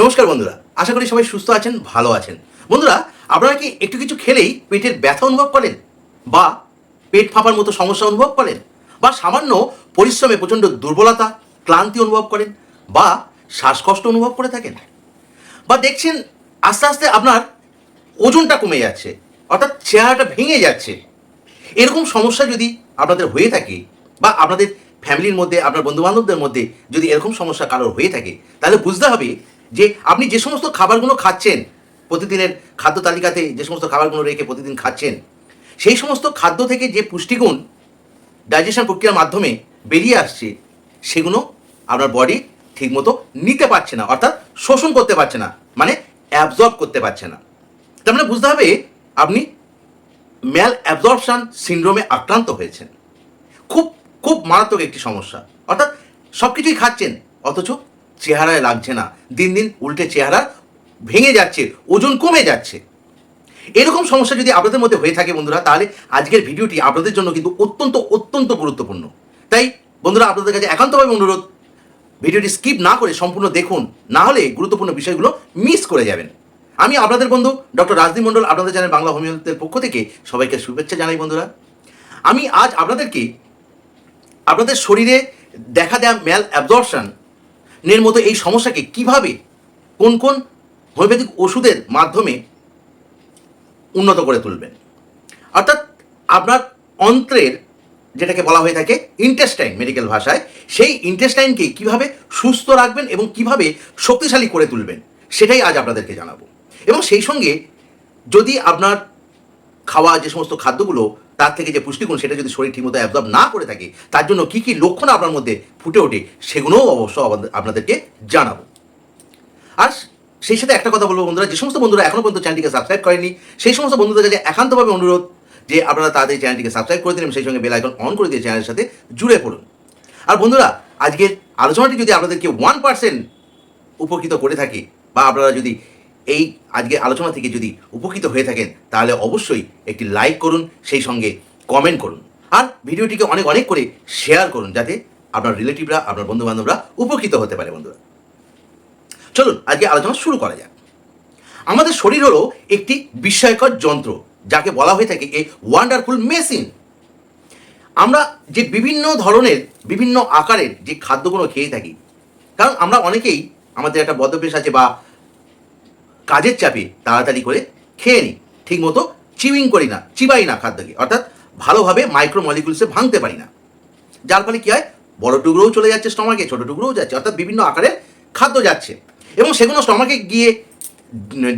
নমস্কার বন্ধুরা, আশা করি সবাই সুস্থ আছেন, ভালো আছেন। বন্ধুরা, আপনারা কি একটু কিছু খেলেই পেটের ব্যথা অনুভব করেন? বা পেট ফাঁপার মতো সমস্যা অনুভব করেন? বা সামান্য পরিশ্রমে প্রচণ্ড দুর্বলতা, ক্লান্তি অনুভব করেন? বা শ্বাসকষ্ট অনুভব করে থাকেন? বা দেখছেন, আস্তে আস্তে আপনার ওজনটা কমে যাচ্ছে, অর্থাৎ চেহারাটা ভেঙে যাচ্ছে। এরকম সমস্যা যদি আপনাদের হয়ে থাকে, বা আপনাদের ফ্যামিলির মধ্যে, আপনার বন্ধু বান্ধবদের মধ্যে যদি এরকম সমস্যা কারোর হয়ে থাকে, তাহলে বুঝতে হবে যে আপনি যে সমস্ত খাবারগুলো খাচ্ছেন, প্রতিদিনের খাদ্য তালিকাতে যে সমস্ত খাবারগুলো রেখে প্রতিদিন খাচ্ছেন, সেই সমস্ত খাদ্য থেকে যে পুষ্টিগুণ ডাইজেশন প্রক্রিয়ার মাধ্যমে বেরিয়ে আসছে, সেগুলো আপনার বডি ঠিকমতো নিতে পারছে না, অর্থাৎ শোষণ করতে পারছে না মানে অ্যাবজর্ব করতে পারছে না। তার মানে বুঝতে হবে, আপনি ম্যাল অ্যাবজর্পশন সিন্ড্রোমে আক্রান্ত হয়েছেন। খুব খুব মারাত্মক একটি সমস্যা, অর্থাৎ সব কিছুই খাচ্ছেন, অথচ চেহারায় লাগছে না। দিন দিন উল্টে চেহারা ভেঙে যাচ্ছে, ওজন কমে যাচ্ছে। এরকম সমস্যা যদি আপনাদের মধ্যে হয়ে থাকে বন্ধুরা, তাহলে আজকের ভিডিওটি আপনাদের জন্য কিন্তু অত্যন্ত অত্যন্ত গুরুত্বপূর্ণ। তাই বন্ধুরা, আপনাদের কাছে একান্তভাবে অনুরোধ, ভিডিওটি স্কিপ না করে সম্পূর্ণ দেখুন, না হলে গুরুত্বপূর্ণ বিষয়গুলো মিস করে যাবেন। আমি আপনাদের বন্ধু ডক্টর রাজদীপ মণ্ডল, আপনাদের জানেন বাংলা হোমিওপ্যাথের পক্ষ থেকে সবাইকে শুভেচ্ছা জানাই বন্ধুরা। আমি আজ আপনাদেরকে, আপনাদের শরীরে দেখা দেয়া ম্যাল অ্যাবজর্পশন এর মতো এই সমস্যাকে কীভাবে, কোন কোন হোমিওপ্যাথিক ওষুধের মাধ্যমে উন্নত করে তুলবেন? অর্থাৎ আপনার অন্ত্রের যেটাকে বলা হয়ে থাকে ইন্টেস্টাইন মেডিকেল ভাষায়, সেই ইন্টেস্টাইনকে কীভাবে সুস্থ রাখবেন এবং কীভাবে শক্তিশালী করে তুলবেন, সেটাই আজ আপনাদেরকে জানাব। এবং সেই সঙ্গে যদি আপনার খাওয়া যে সমস্ত খাদ্যগুলো তার থেকে যে পুষ্টিগুণ সেটা যদি শরীর ঠিকমতো অ্যাবজর্ব না করে থাকে, তার জন্য কী কী লক্ষণ আপনার মধ্যে ফুটে ওঠে সেগুলোও অবশ্য আপনাদেরকে জানাব। আর সেই সাথে একটা কথা বলব বন্ধুরা, যে সমস্ত বন্ধুরা এখনও পর্যন্ত চ্যানেলটিকে সাবস্ক্রাইব করেনি, সেই সমস্ত বন্ধুদের কাছে একান্তভাবে অনুরোধ যে আপনারা তাদের চ্যানেলটিকে সাবস্ক্রাইব করে দিন সেই সঙ্গে বেল আইকন অন করে দিয়ে চ্যানেলের সাথে জুড়ে পড়ুন। আর বন্ধুরা, আজকের আলোচনাটি যদি আপনাদেরকে ওয়ান পার্সেন্ট উপকৃত করে থাকে বা আপনারা যদি এই আজকে আলোচনা থেকে যদি উপকৃত হয়ে থাকেন, তাহলে অবশ্যই একটি লাইক করুন, সেই সঙ্গে কমেন্ট করুন। আর ভিডিওটিকে অনেক অনেক করে শেয়ার করুন, যাতে আপনার রিলেটিভরা আপনার বন্ধু বান্ধবরা উপকৃত হতে পারে বন্ধুরা। চলুন, আজকে আলোচনা শুরু করা যাক। আমাদের শরীর হলো একটি বিস্ময়কর যন্ত্র, যাকে বলা হয়ে থাকে এ ওয়ান্ডারফুল মেশিন আমরা যে বিভিন্ন ধরনের, বিভিন্ন আকারের যে খাদ্যগুলো খেয়ে থাকি, কারণ আমরা অনেকেই আমাদের একটা বদভ্যাস আছে বা কাজের চাপে তাড়াতাড়ি করে খেয়ে নিই। ঠিকমতো চিউইং করি না, চিবাই না খাদ্যকে। অর্থাৎ ভালোভাবে মাইক্রো মলিকুলসে ভাঙতে পারি না। যার ফলে কী হয়? বড় টুকরোও চলে যাচ্ছে স্টমাকে, ছোটো টুকরোও যাচ্ছে। অর্থাৎ বিভিন্ন আকারের খাদ্য যাচ্ছে। এবং সেগুলো স্টমাকে গিয়ে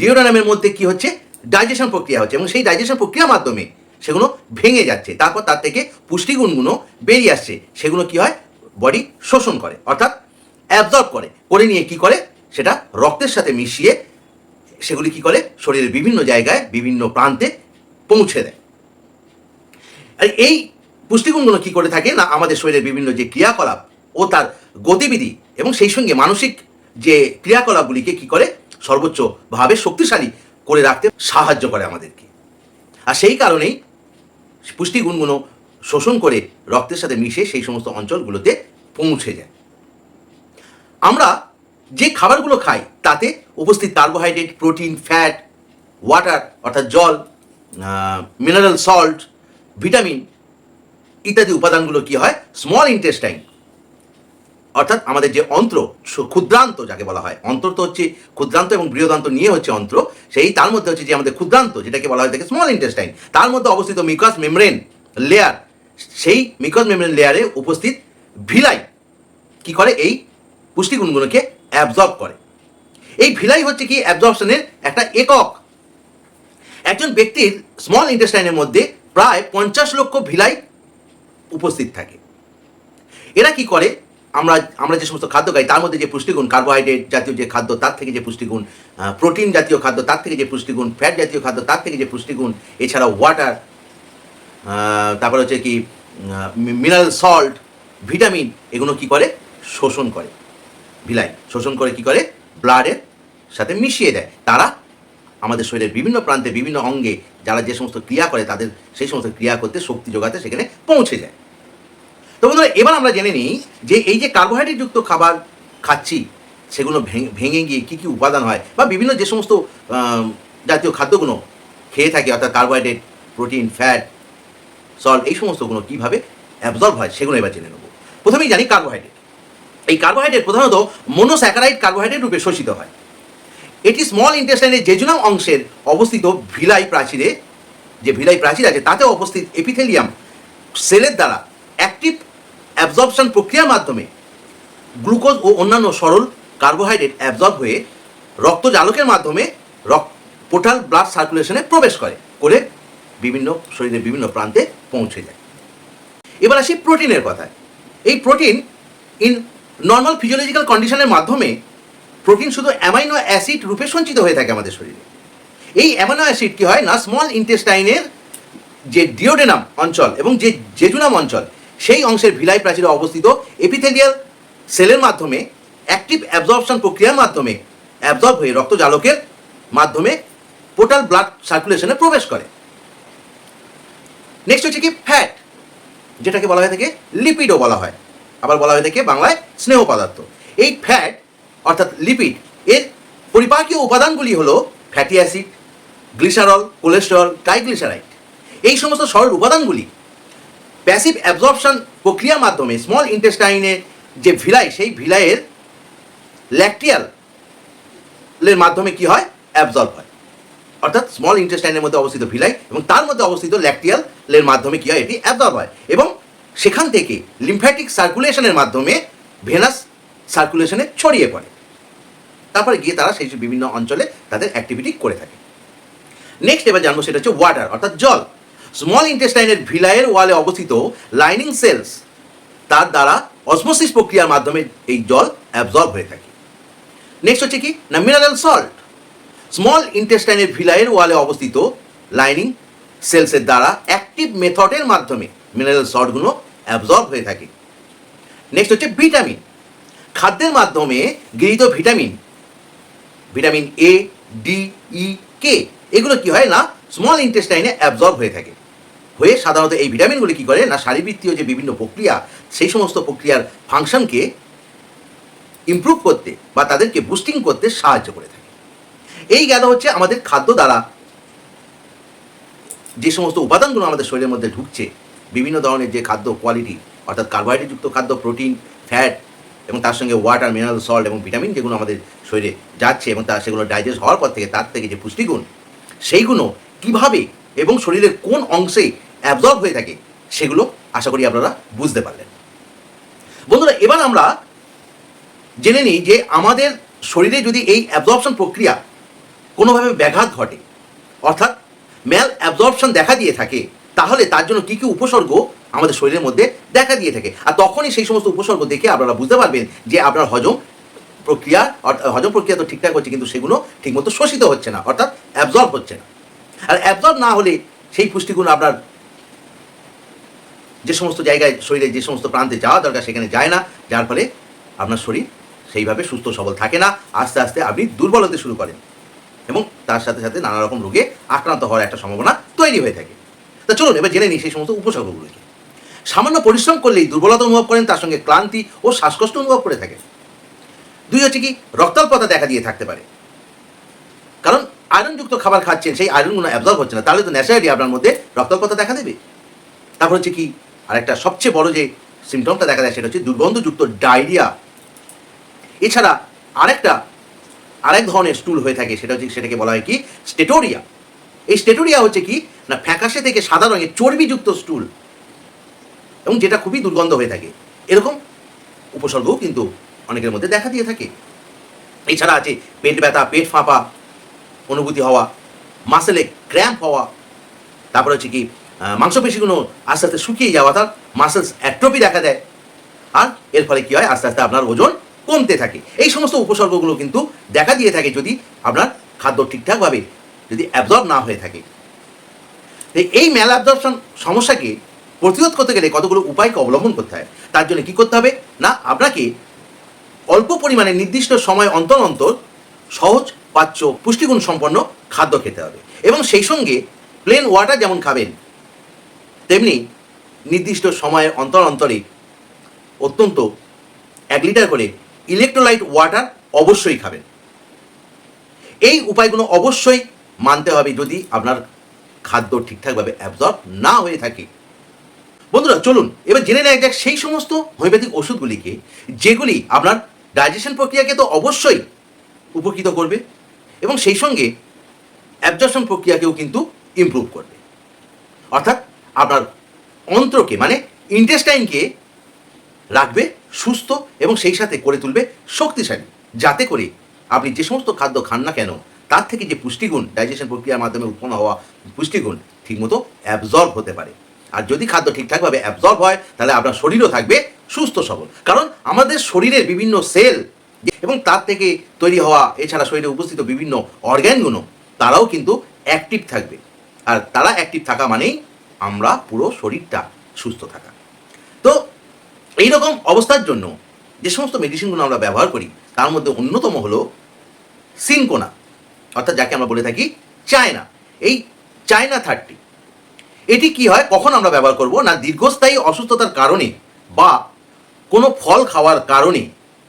ডিওডানামের মধ্যে কি হচ্ছে? ডাইজেশন প্রক্রিয়া হচ্ছে। এবং সেই ডাইজেশন প্রক্রিয়ার মাধ্যমে সেগুলো ভেঙে যাচ্ছে। তারপর তার থেকে পুষ্টিগুণগুলো বেরিয়ে আসছে। সেগুলো কি হয়? বডি শোষণ করে, অর্থাৎ অ্যাবজর্ব করে। করে নিয়ে কি করে? সেটা রক্তের সাথে মিশিয়ে সেগুলি কি করে? শরীরের বিভিন্ন জায়গায়, বিভিন্ন প্রান্তে পৌঁছে দেয়। আর এই পুষ্টিগুণগুলো কি করে থাকে? না, আমাদের শরীরের বিভিন্ন যে ক্রিয়াকলাপ ও তার গতিবিধি এবং সেই সঙ্গে মানসিক যে ক্রিয়াকলাপগুলিকে কি করে? সর্বোচ্চভাবে শক্তিশালী করে রাখতে সাহায্য করে আমাদেরকে। আর সেই কারণেই পুষ্টিগুণগুলো শোষণ করে রক্তের সাথে মিশে সেই সমস্ত অঞ্চলগুলোতে পৌঁছে যায়। আমরা যে খাবারগুলো খাই, তাতে উপস্থিত কার্বোহাইড্রেট প্রোটিন ফ্যাট ওয়াটার অর্থাৎ জল মিনারেল সল্ট ভিটামিন ইত্যাদি উপাদানগুলো কি হয়? স্মল ইন্টেস্টাইন অর্থাৎ আমাদের যে অন্ত্র ক্ষুদ্রান্ত যাকে বলা হয়। অন্তর তো হচ্ছে ক্ষুদ্রান্ত এবং বৃহদান্ত নিয়ে হচ্ছে অন্ত্র। সেই, তার মধ্যে হচ্ছে যে আমাদের ক্ষুদ্রান্ত, যেটাকে বলা হয় থাকে স্মল ইন্টেস্টাইন তার মধ্যে অবস্থিত মিকাস মেমব্রেন লেয়ার সেই মিকাস মেমব্রেন লেয়ারে উপস্থিত ভিলাই কি করে? এই পুষ্টিগুণগুলোকে অ্যাবজর্ব করে। এই ভিলাই হচ্ছে কি অ্যাবজর্পশনের একটা একক। একজন ব্যক্তির স্মল ইন্টেস্টাইনের মধ্যে প্রায় পঞ্চাশ লক্ষ ভিলাই উপস্থিত থাকে। এরা কি করে? আমরা আমরা যে সমস্ত খাদ্য খাই, তার মধ্যে যে পুষ্টিগুণ কার্বোহাইড্রেট জাতীয় যে খাদ্য, তার থেকে যে পুষ্টিগুণ প্রোটিন জাতীয় খাদ্য, তার থেকে যে পুষ্টিগুণ ফ্যাট জাতীয় খাদ্য, তার থেকে যে পুষ্টিগুণ এছাড়া ওয়াটার তারপর হচ্ছে কি মিনারেল সল্ট ভিটামিন এগুলো কি করে? শোষণ করে। ভিলাই, শোষণ করে কি করে? ব্লাডের সাথে মিশিয়ে দেয়। তারা আমাদের শরীরের বিভিন্ন প্রান্তে, বিভিন্ন অঙ্গে যারা যে সমস্ত ক্রিয়া করে, তাদের সেই সমস্ত ক্রিয়া করতে শক্তি যোগাতে সেখানে পৌঁছে যায়। তো বন্ধুরা, এবার আমরা জেনে নিই যে এই যে কার্বোহাইড্রেটযুক্ত খাবার খাচ্ছি, সেগুলো ভেঙে- গিয়ে কী কী উপাদান হয় বা বিভিন্ন যে সমস্ত জাতীয় খাদ্যগুলো খেয়ে থাকে, অর্থাৎ কার্বোহাইড্রেট, প্রোটিন, ফ্যাট, সল্ট, এই সমস্তগুলো কীভাবে অ্যাবজর্ব হয়, সেগুলো এবার জেনে নেব। প্রথমেই জানি কার্বোহাইড্রেট। কার্বোহাইড্রেট প্রধানত মনোস্যাকারাইড কার্বোহাইড্রেট রূপে শোষিত হয়। এটি স্মল ইন্টেস্টাইনের জেজুনাম অংশের অবস্থিত ভিলাই প্রাচীরে, যে ভিলাই প্রাচীর আছে তাতে অবস্থিত এপিথেলিয়াম সেলের দ্বারা অ্যাক্টিভ অ্যাবজর্পশন প্রক্রিয়ার মাধ্যমে গ্লুকোজ ও অন্যান্য সরল কার্বোহাইড্রেট অ্যাবজর্ব হয়ে রক্ত জালকের মাধ্যমে রক্ত পোর্টাল ব্লাড সার্কুলেশনে প্রবেশ করে করে বিভিন্ন শরীরের বিভিন্ন প্রান্তে পৌঁছে যায়। এবার আসি প্রোটিনের কথায়। এই প্রোটিন ইন নর্মাল ফিজিওলজিক্যাল কন্ডিশনের মাধ্যমে প্রোটিন শুধু অ্যামাইনো অ্যাসিড রূপে সঞ্চিত হয়ে থাকে আমাদের শরীরে। এই অ্যামাইনো অ্যাসিড কি হয় না স্মল ইন্টেস্টাইনের যে ডিওডেনাম অঞ্চল এবং যে জেজুনাম অঞ্চল, সেই অংশের ভিলাই প্রাচীরে অবস্থিত এপিথেলিয়াল সেলের মাধ্যমে অ্যাক্টিভ অ্যাবজর্পশন প্রক্রিয়ার মাধ্যমে অ্যাবজর্ব হয়ে রক্তজালকের মাধ্যমে পোর্টাল ব্লাড সার্কুলেশনে প্রবেশ করে। নেক্সট হচ্ছে কি ফ্যাট যেটাকে বলা হয়ে থাকে লিপিডও বলা হয়। আবার বলা হয়ে থাকে বাংলায় স্নেহ পদার্থ। এই ফ্যাট অর্থাৎ লিপিড এর পরিপাকীয় উপাদানগুলি হলো fatty acid glycerol cholesterol triglyceride এই সমস্ত সরল উপাদানগুলি প্যাসিভ অ্যাবজর্পশন প্রক্রিয়ার মাধ্যমে স্মল ইন্টেস্টাইনের যে ভিলাই সেই ভিলাইয়ের ল্যাকটিয়ালের মাধ্যমে কি হয়? অ্যাবজর্ব হয়। অর্থাৎ স্মল ইন্টেস্টাইনের মধ্যে অবস্থিত ভিলাই এবং তার মধ্যে অবস্থিত ল্যাকটিয়ালের মাধ্যমে কি হয়? এটি অ্যাবজর্ব হয় এবং সেখান থেকে লিম্ফ্যাটিক সার্কুলেশনের মাধ্যমে ভেনাস সার্কুলেশনে ছড়িয়ে পড়ে। তারপরে গিয়ে তারা সেই বিভিন্ন অঞ্চলে তাদের অ্যাক্টিভিটি করে থাকে। নেক্সট এবার জানব সেটা হচ্ছে ওয়াটার অর্থাৎ জল। স্মল ইন্টেস্টাইনের ভিলাইয়ের ওয়ালে অবস্থিত লাইনিং সেলস তার দ্বারা অসমোসিস প্রক্রিয়ার মাধ্যমে এই জল অ্যাবজর্ব হয়ে থাকে। নেক্সট হচ্ছে কি? না মিনারেল সল্ট স্মল ইন্টেস্টাইনের ভিলাইয়ের ওয়ালে অবস্থিত লাইনিং সেলসের দ্বারা অ্যাক্টিভ মেথডের মাধ্যমে মিনারেল সল্টগুলো অ্যাবজর্ব হয়ে থাকে। নেক্সট হচ্ছে ভিটামিন খাদ্যের মাধ্যমে গৃহীত vitamin vitamin A D E K এগুলো কি হয় না স্মল ইন্টেস্টাইনে অ্যাবজর্ব হয়ে থাকে। হয়ে সাধারণত এই ভিটামিনগুলি কি করে না, শারীরবৃত্তীয় যে বিভিন্ন প্রক্রিয়া, সেই সমস্ত প্রক্রিয়ার ফাংশনকে ইমপ্রুভ করতে বা তাদেরকে বুস্টিং করতে সাহায্য করে থাকে। এই গেল হচ্ছে আমাদের খাদ্য দ্বারা যে সমস্ত উপাদানগুলো আমাদের শরীরের মধ্যে ঢুকছে বিভিন্ন ধরনের যে খাদ্য কোয়ালিটি অর্থাৎ কার্বোহাইড্রেটযুক্ত খাদ্য প্রোটিন ফ্যাট এবং তার সঙ্গে ওয়াটার মিনারেল সল্ট এবং ভিটামিন যেগুলো আমাদের শরীরে যাচ্ছে এবং তার সেগুলো ডাইজেস্ট হওয়ার পর থেকে তার থেকে যে পুষ্টিগুণ সেইগুলো কীভাবে এবং শরীরের কোন অংশে অ্যাবজর্ব হয়ে থাকে সেগুলো আশা করি আপনারা বুঝতে পারলেন। বন্ধুরা, এবার আমরা জেনে নিই যে আমাদের শরীরে যদি এই অ্যাবজর্পশন প্রক্রিয়া কোনোভাবে ব্যাঘাত ঘটে, অর্থাৎ ম্যাল অ্যাবজর্পশন দেখা দিয়ে থাকে তাহলে তার জন্য কী কী উপসর্গ আমাদের শরীরের মধ্যে দেখা দিয়ে থাকে। আর তখনই সেই সমস্ত উপসর্গ দেখে আপনারা বুঝতে পারবেন যে আপনার হজম প্রক্রিয়া হজম প্রক্রিয়া তো ঠিকঠাক হচ্ছে কিন্তু সেগুলো ঠিকমতো শোষিত হচ্ছে না, অর্থাৎ অ্যাবজর্ব হচ্ছে না। আর অ্যাবজর্ব না হলে সেই পুষ্টিগুণ আপনার যে সমস্ত জায়গায়, শরীরে যে সমস্ত প্রান্তে যাওয়া দরকার সেখানে যায় না, যার ফলে আপনার শরীর সেইভাবে সুস্থ সবল থাকে না, আস্তে আস্তে আপনি দুর্বল হতে শুরু করেন। এবং তার সাথে সাথে নানা রকম রোগে আক্রান্ত হওয়ার একটা সম্ভাবনা তৈরি হয়ে থাকে। তা চলুন, এবার জেনে নিই সেই সমস্ত উপসর্গগুলোকে। সামান্য পরিশ্রম করলেই দুর্বলতা অনুভব করেন, তার সঙ্গে ক্লান্তি ও শ্বাসকষ্ট অনুভব করে থাকেন। দুই হচ্ছে কি, রক্তাল্পতা দেখা দিয়ে থাকতে পারে। কারণ আয়রনযুক্ত খাবার খাচ্ছেন, সেই আয়রনগুলো অ্যাবজর্ব হচ্ছে না, তাহলে তো ন্যাচারালি আপনার মধ্যে রক্তাল্পতা দেখা দেবে। তারপর হচ্ছে কি, আরেকটা সবচেয়ে বড় যে সিমটমটা দেখা দেয় সেটা হচ্ছে দুর্গন্ধযুক্ত ডায়রিয়া। এছাড়া আরেকটা, আরেক ধরনের স্টুল হয়ে থাকে, সেটা হচ্ছে সেটাকে বলা হয় কি, স্টেটোরিয়া। এই স্টেটোরিয়া হচ্ছে কি? না, ফ্যাকাশে থেকে সাদা রঙের চর্বিযুক্ত স্টুল। এবং যেটা খুবই দুর্গন্ধ হয়ে থাকে। এরকম উপসর্গও কিন্তু অনেকের মধ্যে দেখা দিয়ে থাকে। এছাড়া আছে পেট ব্যথা, পেট ফাঁপা, অনুভূতি হওয়া মাসেলে ক্র্যাম্প হওয়া, তারপরে হচ্ছে কি মাংসপেশিগুলো আস্তে আস্তে শুকিয়ে যাওয়া, তার মাসেলস অ্যাট্রোপি দেখা দেয়। আর এর ফলে কী হয়? আস্তে আস্তে আপনার ওজন কমতে থাকে। এই সমস্ত উপসর্গগুলো কিন্তু দেখা দিয়ে থাকে যদি আপনার খাদ্য ঠিকঠাকভাবে যদি অ্যাবজর্ব না হয়ে থাকে। এই ম্যাল অ্যাবজর্পশন সমস্যাকে প্রতিরোধ করতে গেলে কতগুলো উপায়কে অবলম্বন করতে হয়? তার জন্য কি করতে হবে? না, আপনাকে অল্প পরিমাণে নির্দিষ্ট সময় অন্তর অন্তর সহজ পাচ্য পুষ্টিগুণ সম্পন্ন খাদ্য খেতে হবে। এবং সেই সঙ্গে প্লেন ওয়াটার যেমন খাবেন, তেমনি নির্দিষ্ট সময়ে অন্তর অন্তরে অত্যন্ত এক লিটার করে ইলেকট্রোলাইট ওয়াটার অবশ্যই খাবেন। এই উপায়গুলো অবশ্যই মানতে হবে যদি আপনার খাদ্য ঠিকঠাকভাবে অ্যাবজর্ব না হয়ে থাকে। বন্ধুরা, চলুন, এবার জেনে নেওয়া যাক সেই সমস্ত হোমিওপ্যাথিক ওষুধগুলিকে যেগুলি আপনার ডাইজেশন প্রক্রিয়াকে তো অবশ্যই উপকৃত করবে এবং সেই সঙ্গে অ্যাবজর্পশন প্রক্রিয়াকেও কিন্তু ইমপ্রুভ করবে। অর্থাৎ আপনার অন্ত্রকে মানে ইন্টেস্টাইনকে রাখবে সুস্থ এবং সেই সাথে করে তুলবে শক্তিশালী। যাতে করে আপনি যে সমস্ত খাদ্য খান না কেন তার থেকে যে পুষ্টিগুণ ডাইজেশন প্রক্রিয়ার মাধ্যমে উৎপন্ন হওয়া পুষ্টিগুণ ঠিকমতো অ্যাবজর্ব হতে পারে। আর যদি খাদ্য ঠিকঠাকভাবে অ্যাবজর্ব হয়, তাহলে আপনার শরীরও থাকবে সুস্থ সবল। কারণ আমাদের শরীরের বিভিন্ন সেল এবং তার থেকে তৈরি হওয়া, এছাড়া শরীরে উপস্থিত বিভিন্ন অর্গ্যানগুলো তারাও কিন্তু অ্যাক্টিভ থাকবে। আর তারা অ্যাক্টিভ থাকা মানেই আমরা পুরো শরীরটা সুস্থ থাকা। তো এইরকম অবস্থার জন্য যে সমস্ত মেডিসিনগুলো আমরা ব্যবহার করি, তার মধ্যে অন্যতম হলো সিনকোনা। অর্থাৎ যাকে আমরা বলে থাকি চায়না। এই চায়না থার্টি এটি কি হয়, কখন আমরা ব্যবহার করব, না দীর্ঘস্থায়ী অসুস্থতার কারণে বা কোনো ফল খাওয়ার কারণে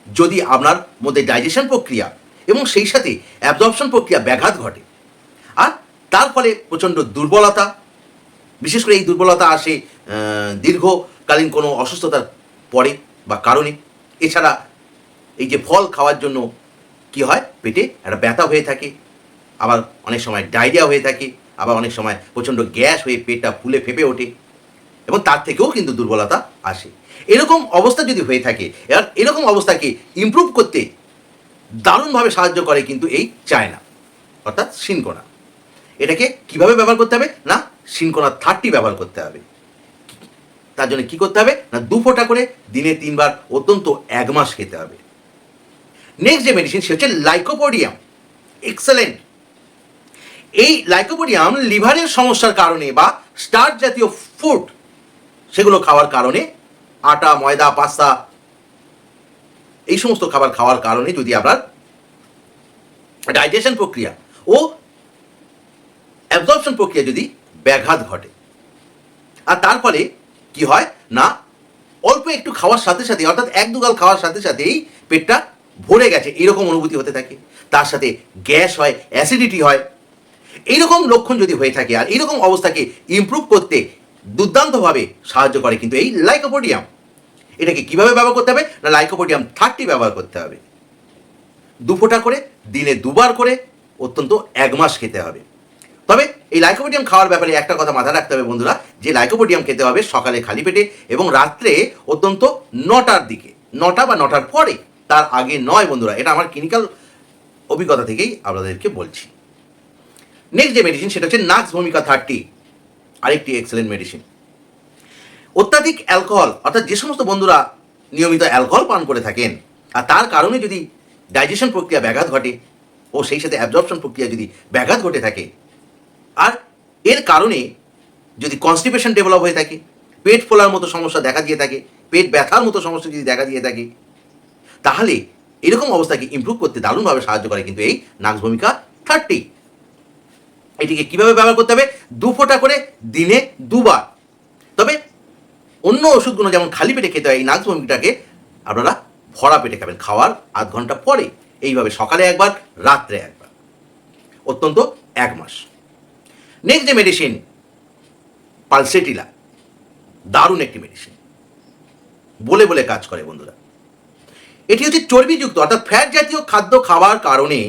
যদি আপনার মধ্যে ডাইজেশন প্রক্রিয়া এবং সেই সাথে অ্যাবজর্পশন প্রক্রিয়া ব্যাঘাত ঘটে? আর তার ফলে প্রচণ্ড দুর্বলতা, বিশেষ করে এই দুর্বলতা আসে দীর্ঘকালীন কোনো অসুস্থতার পরে বা কারণে। এছাড়া এই যে ফল খাওয়ার জন্য কি হয়, পেটে একটা ব্যথা হয়ে থাকে আবার অনেক সময় ডায়রিয়া হয়ে থাকে, আবার অনেক সময় প্রচণ্ড গ্যাস হয়ে পেটটা ফুলে ফেপে ওঠে এবং তার থেকেও কিন্তু দুর্বলতা আসে। এরকম অবস্থা যদি হয়ে থাকে, এবার এরকম অবস্থাকে ইমপ্রুভ করতে দারুণভাবে সাহায্য করে কিন্তু এই চায়না, অর্থাৎ সিনকোনা। এটাকে কীভাবে ব্যবহার করতে হবে? না, সিনকোনা থার্টি ব্যবহার করতে হবে। তার জন্য কি করতে হবে? না, দু ফোঁটা করে দিনে তিনবার অত্যন্ত এক মাস খেতে হবে। নেক্সট যে মেডিসিন সে হচ্ছে লাইকোপোডিয়াম এক্সেলেন্ট এই লাইকোপোডিয়াম লিভারের সমস্যার কারণে বা স্টার্চ জাতীয় ফুড সেগুলো খাওয়ার কারণে, আটা, ময়দা, পাস্তা, এই সমস্ত খাবার খাওয়ার কারণে যদি আপনার ডাইজেশন প্রক্রিয়া ও অ্যাবজর্পশন প্রক্রিয়া যদি ব্যাঘাত ঘটে। আর তার ফলে কি হয় না, অল্প একটু খাওয়ার সাথে সাথে, অর্থাৎ এক দুগাল খাওয়ার সাথে সাথেই পেটটা ভরে গেছে, এরকম অনুভূতি হতে থাকে। তার সাথে গ্যাস হয় অ্যাসিডিটি হয় এইরকম লক্ষণ যদি হয়ে থাকে আর এইরকম অবস্থাকে ইমপ্রুভ করতে দুর্দান্তভাবে সাহায্য করে কিন্তু এই লাইকোপোডিয়াম এটাকে কীভাবে ব্যবহার করতে হবে? না লাইকোপোডিয়াম থার্টি ব্যবহার করতে হবে। দু ফোঁটা করে, দিনে দুবার করে, অত্যন্ত এক মাস খেতে হবে। তবে এই লাইকোপোডিয়াম খাওয়ার ব্যাপারে একটা কথা মাথায় রাখতে হবে বন্ধুরা, যে লাইকোপোডিয়াম খেতে হবে সকালে খালি পেটে এবং রাত্রে অত্যন্ত নটার দিকে। নটা বা নটার পরে, তার আগে নয় বন্ধুরা, এটা আমার ক্লিনিক্যাল অভিজ্ঞতা থেকেই আপনাদেরকে বলছি। নেক্সট যে মেডিসিন সেটা হচ্ছে নাক্স ভূমিকা থার্টি আরেকটি এক্সেলেন্ট মেডিসিন অত্যাধিক অ্যালকোহল অর্থাৎ যে সমস্ত বন্ধুরা নিয়মিত অ্যালকোহল পান করে থাকেন, আর তার কারণে যদি ডাইজেশন প্রক্রিয়া ব্যাঘাত ঘটে, ও সেই সাথে অ্যাবজর্পশন প্রক্রিয়া যদি ব্যাঘাত ঘটে থাকে, আর এর কারণে যদি কনস্টিপেশন ডেভেলপ হয়ে থাকে, পেট ফোলার মতো সমস্যা দেখা দিয়ে থাকে, পেট ব্যথার মতো সমস্যা যদি দেখা দিয়ে থাকে, তাহলে এরকম অবস্থাকে ইমপ্রুভ করতে দারুণভাবে সাহায্য করে কিন্তু এই নাক্স ভূমিকা থার্টি এটিকে কীভাবে ব্যবহার করতে হবে? দু ফোঁটা করে দিনে দুবার। তবে অন্য ওষুধগুলো যেমন খালি পেটে খেতে হয়, এই নাক্স ভূমিকাটাকে আপনারা ভরা পেটে খাবেন। খাওয়ার আধ ঘণ্টা পরে। এইভাবে সকালে একবার, রাত্রে একবার। অত্যন্ত এক মাস। নেক্সট যে মেডিসিন পালসেটিলা দারুণ একটি মেডিসিন বলে বলে কাজ করে বন্ধুরা। এটি হচ্ছে চর্বিযুক্ত, অর্থাৎ ফ্যাট জাতীয় খাদ্য খাওয়ার কারণে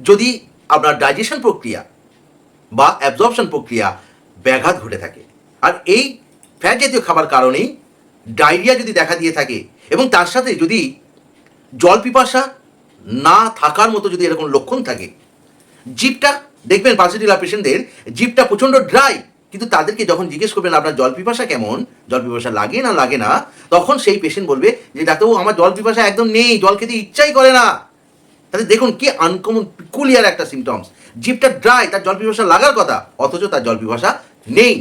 যদি আপনার ডাইজেশন প্রক্রিয়া বা অ্যাবজর্পশন প্রক্রিয়া ব্যাঘাত ঘটে থাকে। আর এই ফ্যাট জাতীয় খাবার কারণেই ডায়রিয়া যদি দেখা দিয়ে থাকে এবং তার সাথে যদি জল পিপাসা না থাকার মতো যদি এরকম লক্ষণ থাকে, জিপটা, দেখবেন পালসিটিলা পেশেন্টদের জিপটা প্রচণ্ড ড্রাই কিন্তু তাদেরকে যখন জিজ্ঞেস করবেন, আপনার জল পিপাসা কেমন? জল পিপাসা লাগে না লাগে না? তখন সেই পেশেন্ট বলবে যে, ডাক্তারবাবু, আমার জল পিপাসা একদম নেই, জল খেতে ইচ্ছাই করে না। তাহলে দেখুন কি আনকমন পিকুলিয়ার একটা সিমটমস জিপটা ড্রাই তার জল পিপাসা লাগার কথা, অথচ তার জল পিপাসা নেই।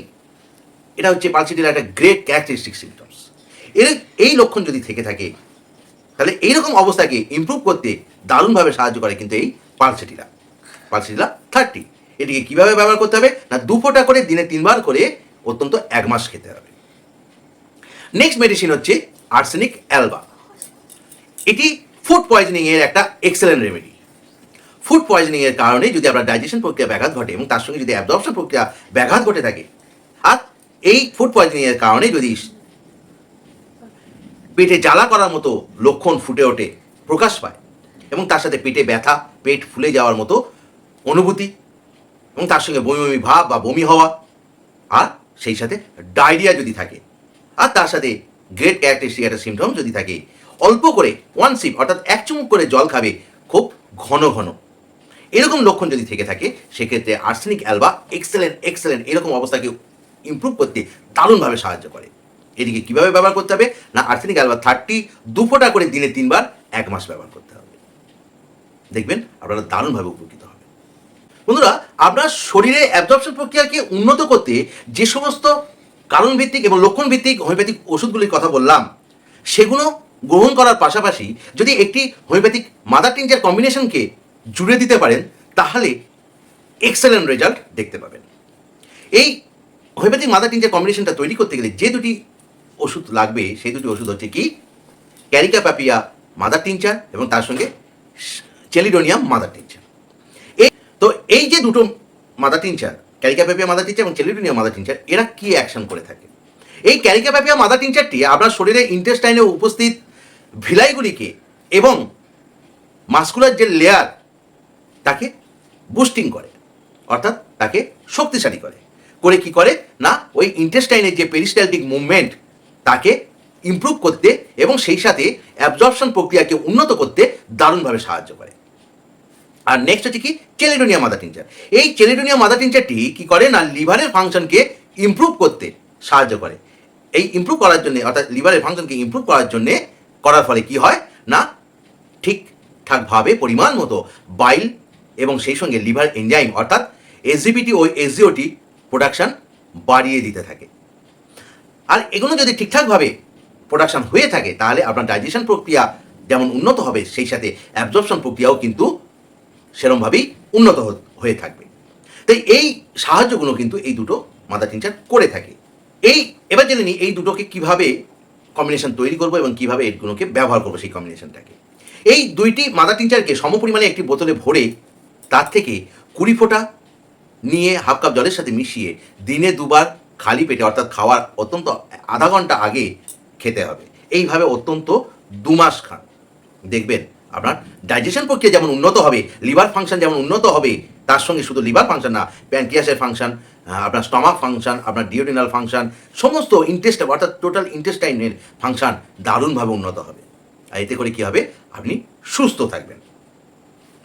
এটা হচ্ছে পালসিটির একটা গ্রেট ক্যারেক্টারিস্টিক সিমটমস এর, এই লক্ষণ যদি থেকে থাকে, তাহলে এইরকম অবস্থাকে ইমপ্রুভ করতে দারুণভাবে সাহায্য করে কিন্তু এই পালসিটিরা পালসিটিরা থার্টি এটিকে কীভাবে ব্যবহার করতে হবে? না, দু ফোঁটা করে দিনে তিনবার করে অত্যন্ত এক মাস খেতে হবে। নেক্সট মেডিসিন হচ্ছে আর্সেনিক অ্যালবা এটি ফুড পয়জনিং এর একটা এক্সেলেন্ট রেমেডি ফুড পয়জনিং এর কারণে যদি আপনার ডাইজেশন প্রক্রিয়া ব্যাঘাত ঘটে এবং তার সঙ্গে যদি অ্যাবজর্পশন প্রক্রিয়া ব্যাঘাত ঘটে থাকে, আর এই ফুড পয়জনিং এর কারণে যদি পেটে জ্বালা করার মতো লক্ষণ ফুটে ওঠে, প্রকাশ পায়, এবং তার সাথে পেটে ব্যথা, পেট ফুলে যাওয়ার মতো অনুভূতি, এবং তার সঙ্গে বমি বমি ভাব বা বমি হওয়া, আর সেই সাথে ডায়রিয়া যদি থাকে, আর তার সাথে গ্রেট ক্যারেক্টারিস্টিক একটা সিমটম যদি থাকে, অল্প করে ওয়ান সিপ অর্থাৎ এক চুমুক করে জল খাবে খুব ঘন ঘন। এরকম লক্ষণ যদি থেকে থাকে, সেক্ষেত্রে আর্সেনিক অ্যালবা এক্সেলেন্ট এক্সেলেন্ট এরকম অবস্থাকে ইমপ্রুভ করতে দারুণভাবে সাহায্য করে। এদিকে কীভাবে ব্যবহার করতে হবে? না আর্সেনিক অ্যালবা থার্টি দু ফোঁটা করে দিনে তিনবার, এক মাস ব্যবহার করতে হবে। দেখবেন আপনারা দারুণভাবে উপকৃত হবে বন্ধুরা, আপনার শরীরে অ্যাবজর্পশন প্রক্রিয়াকে উন্নত করতে যে সমস্ত কারণ ভিত্তিক এবং লক্ষণ ভিত্তিক হোমিওপ্যাথিক ওষুধগুলির কথা বললাম, সেগুলো গ্রহণ করার পাশাপাশি যদি একটি হোমিওপ্যাথিক মাদার টিনচার কম্বিনেশনকে জুড়ে দিতে পারেন, তাহলে এক্সেলেন্ট রেজাল্ট দেখতে পাবেন। এই হোমিওপ্যাথিক মাদার টিনচার কম্বিনেশনটা তৈরি করতে গেলে যে দুটি ওষুধ লাগবে, সেই দুটি ওষুধ হচ্ছে কি? ক্যারিকা প্যাপিয়া মাদার টিনচার এবং তার সঙ্গে চেলিডোনিয়াম মাদার টিনচার এই তো এই যে দুটো mother tincture carica papaya mother tincture এবং চেলিডোনিয়াম মাদার টিনচার এরা কি অ্যাকশন করে থাকে? এই ক্যারিকা প্যাপিয়া মাদার টিনচারটি আপনার শরীরে ইন্টেস্টাইনে উপস্থিত ভিলাইগুলিকে এবং মাস্কুলার যে লেয়ার তাকে বুস্টিং করে, অর্থাৎ তাকে শক্তিশালী করে। করে কি করে? না, ওই ইন্টেস্টাইনের যে পেরিস্টালটিক মুভমেন্ট তাকে ইমপ্রুভ করতে এবং সেই সাথে অ্যাবজর্পশন প্রক্রিয়াকে উন্নত করতে দারুণভাবে সাহায্য করে। আর নেক্সট হচ্ছে কি? চেলিডোনিয়া মাদার টিনচার এই চেলিডোনিয়া মাদার টিনচারটি কি করে? না লিভারের ফাংশনকে ইমপ্রুভ করতে সাহায্য করে। এই ইমপ্রুভ করার জন্য, অর্থাৎ লিভারের ফাংশনকে ইমপ্রুভ করার জন্য করার ফলে কি হয়? না, ঠিকঠাকভাবে পরিমাণ মতো বাইল এবং সেই সঙ্গে লিভার এনজাইম, অর্থাৎ এসজিপিটি ও এসজিওটি প্রোডাকশন বাড়িয়ে দিতে থাকে। আর এগুলো যদি ঠিকঠাকভাবে প্রোডাকশন হয়ে থাকে, তাহলে আপনার ডাইজেশন প্রক্রিয়া যেমন উন্নত হবে, সেই সাথে অ্যাবজর্পশন প্রক্রিয়াও কিন্তু সেরমভাবেই উন্নত হয়ে থাকবে। তাই এই সাহায্যগুলো কিন্তু এই দুটো মাদার টিনচার করে থাকে। এই, এবার জেনে নিই এই দুটোকে কীভাবে কম্বিনেশন তৈরি করব এবং কীভাবে এগুলোকে ব্যবহার করব সেই কম্বিনেশনটাকে। এই দুইটি মাদার টিনচারকে সমপরিমাণে একটি বোতলে ভরে তার থেকে কুড়ি ফোঁটা নিয়ে হাফ কাপ জলের সাথে মিশিয়ে দিনে দুবার খালি পেটে, অর্থাৎ খাওয়ার অত্যন্ত আধা ঘণ্টা আগে খেতে হবে। এইভাবে অত্যন্ত দু মাস খান। দেখবেন আপনার ডাইজেশন প্রক্রিয়া যেমন উন্নত হবে লিভার ফাংশন যেমন উন্নত হবে, তার সঙ্গে শুধু লিভার ফাংশন না প্যানক্রিয়াসের ফাংশন আপনার স্টমাক ফাংশন আপনার ডিওডিনাল ফাংশন সমস্ত ইন্টেস্ট অর্থাৎ টোটাল ইন্টেস্টাইনের ফাংশন দারুণভাবে উন্নত হবে। আর এতে করে কি হবে? আপনি সুস্থ থাকবেন।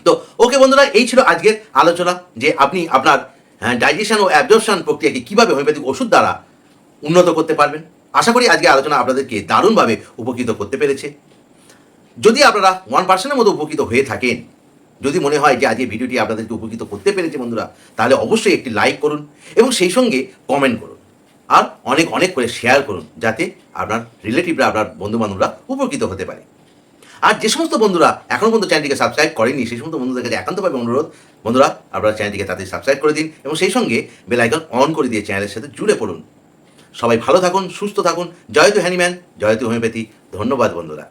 তো ওকে বন্ধুরা, এই ছিল আজকের আলোচনা যে আপনি আপনার ডাইজেশন ও অ্যাবজর্পশন প্রক্রিয়াকে কীভাবে হোমিওপ্যাথিক ওষুধ দ্বারা উন্নত করতে পারবেন, আশা করি আজকে আলোচনা আপনাদেরকে দারুণভাবে উপকৃত করতে পেরেছে। যদি আপনারা ওয়ান পার্সেন্টের মতো উপকৃত হয়ে থাকেন, যদি মনে হয় যে আজকে ভিডিওটি আপনাদেরকে উপকৃত করতে পেরেছে বন্ধুরা, তাহলে অবশ্যই একটি লাইক করুন এবং সেই সঙ্গে কমেন্ট করুন। আর অনেক অনেক করে শেয়ার করুন, যাতে আপনার রিলেটিভরা আপনার বন্ধুবান্ধবরা উপকৃত হতে পারে। আর যে সমস্ত বন্ধুরা এখনও পর্যন্ত চ্যানেলটিকে সাবস্ক্রাইব করেনি, সেই সমস্ত বন্ধুদের কাছে একান্তভাবে অনুরোধ, বন্ধুরা আপনারা চ্যানেলটিকে তাদের সাবস্ক্রাইব করে দিন এবং সেই সঙ্গে বেল আইকন অন করে দিয়ে চ্যানেলের সাথে জুড়ে পড়ুন। সবাই ভালো থাকুন, সুস্থ থাকুন। জয়তু হ্যানিম্যান। জয়তু হোমিওপ্যাথি। ধন্যবাদ, বন্ধুরা।